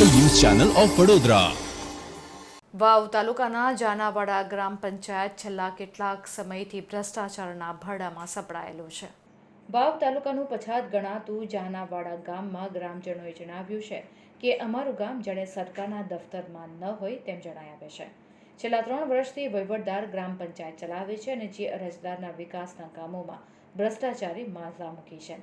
Channel of Vadodara. Vav તાલુકાના જાનાવાડા ગ્રામ પંચાયત છેલ્લા કેટલાક સમયથી ભ્રષ્ટાચારના ભરડામાં સપડાયેલું છે. વાવ તાલુકાનું પછાત ગણાતું જાનાવાડા ગામમાં ગ્રામજનોએ જણાવ્યું છે કે અમારું ગામ જાણે સરકારના દફતરમાં ન હોય તેમ જણાય આવે છે. છેલ્લા ત્રણ વર્ષથી વહીવટદાર ગ્રામ પંચાયત ચલાવે છે અને જે અરજદારના વિકાસના કામોમાં ભ્રષ્ટાચારી માઝા મૂકી છે.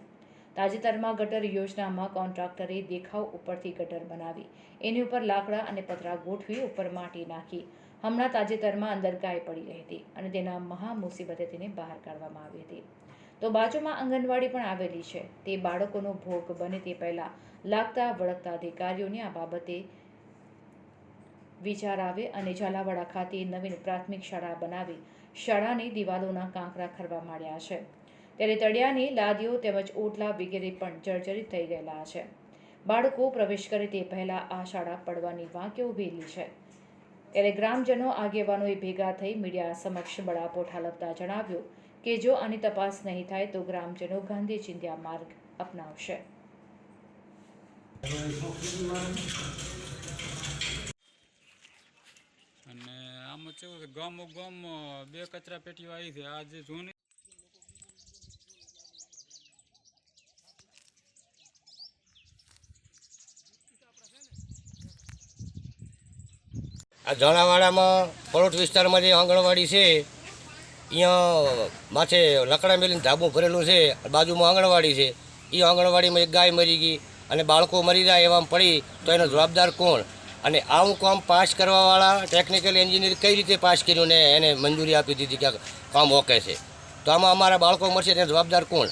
તાજેતરમાં ગટર યોજનામાં કોન્ટ્રાક્ટરે દેખાવ ઉપરથી ગટર બનાવી. એની ઉપર લાકડા અને પતરા ગોઠવી ઉપર માટી નાખી. હમણાં તાજેતરમાં અંદર ગાય પડી રહી હતી અને તેના મહા મુસીબતે તેને બહાર કાઢવામાં આવી હતી. તો બાજુમાં આંગણવાડી પણ આવેલી છે. તે બાળકોનો ભોગ બને તે પહેલાં લાગતા વળગતા અધિકારીઓને આ બાબતે વિચાર આવે અને ઝાલાવાડા ખાતે નવીન પ્રાથમિક શાળા બનાવી. શાળાની દિવાલોના કાંકરા ખરવા માંડ્યા છે. ત્યારે તળિયાની લાદીઓ તેમજ ઓટલા વગેરે પણ જર્જરિત થઈ ગયેલા છે. બાળકો પ્રવેશ કરે તે પહેલાં આ શાળા પડવાની વાંકે ઉભેલી છે. ત્યારે ગ્રામજનો આગેવાનોએ ભેગા થઈ મીડિયા સમક્ષ બળાપો ઠાલવતા જણાવ્યું કે જો આની તપાસ નહીં થાય તો ગ્રામજનો ગાંધી ચિંધ્યા માર્ગ અપનાવશે. અને આમાં કેવું છે ગામો ગામ બે કચરા પેટીઓ આવી છે આજે જૂની આ ઝણાવાડામાં પરોઠ વિસ્તારમાં જે આંગણવાડી છે અહીંયા માથે લકડા મેલીને ધાબું ભરેલું છે બાજુમાં આંગણવાડી છે. એ આંગણવાડીમાં એક ગાય મરી ગઈ અને બાળકો મરી જાય એવામાં પડી, તો એનો જવાબદાર કોણ? અને આવું કામ પાસ કરવાવાળા ટેકનિકલ એન્જિનિયર કઈ રીતે પાસ કર્યું ને એને મંજૂરી આપી દીધી કે કામ ઓકે છે. તો આમાં અમારા બાળકો મળશે તેનો જવાબદાર કોણ?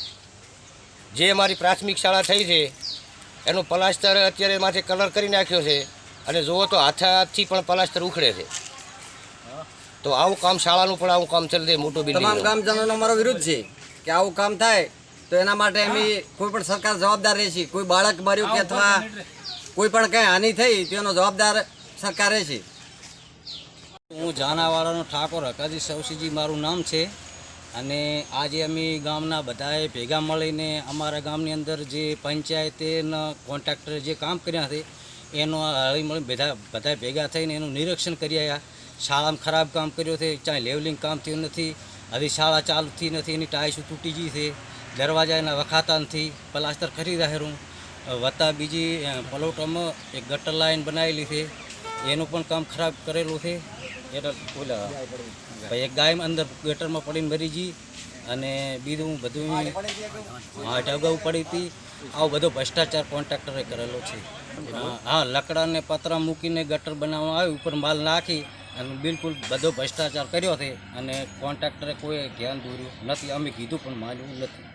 જે અમારી પ્રાથમિક શાળા થઈ છે, એનું પ્લાસ્ટર અત્યારે માથે કલર કરી નાખ્યો છે. અને જુઓ તો હાથાથી પણ પલાસ્ટર ઉખડે છે. તો આવું કામ શાળાનું પણ આવું કામ ચાલે મોટું મોટું તમામ બિલ્ડિંગ ગામજનોનો અમારો વિરોધ છે કે આવું કામ થાય તો એના માટે અમે કોઈ પણ સરકાર જવાબદાર રહેશે. કોઈ બાળક મર્યું કે અથવા કોઈ પણ કંઈ હાનિ થઈ તેનો જવાબદાર સરકાર રહેશે. હું જાનાવાળાનો ઠાકોર હકાજી સવસીજી મારું નામ છે અને આજે અમે ગામના બધાએ ભેગા મળીને અમારા ગામની અંદર જે પંચાયતેના કોન્ટ્રાક્ટરે જે કામ કર્યા છે એનો હળી મળી બધા બધા ભેગા થઈને એનું નિરીક્ષણ કરી આવ્યા શાળામાં ખરાબ કામ કર્યું છે ચાહે લેવલિંગ કામ થયું નથી. હજી શાળા ચાલુ થઈ નથી, એની ટાઈસ તૂટી ગઈ છે. દરવાજા એના વખાતા નથી, પ્લાસ્ટર કરી રહેરું વત્તા બીજી પલોટમાં એક ગટર લાઈન બનાવેલી છે. એનું પણ કામ ખરાબ કરેલું છે. એટલે ભાઈ એક ગાય અંદર ગટરમાં પડીને મરી ગઈ. અને બીજું બધું હાટ અગાઉ પડી હતી. આવો બધો ભ્રષ્ટાચાર કોન્ટ્રાક્ટરે કરેલો છે. હા, લકડાને પતરા મૂકીને ગટર બનાવવામાં આવ્યું ઉપર માલ નાખી અને બિલકુલ બધો ભ્રષ્ટાચાર કર્યો છે. અને કોન્ટ્રાક્ટરે કોઈ ધ્યાન દોર્યું નથી. અમે કીધું પણ માન્યું નથી.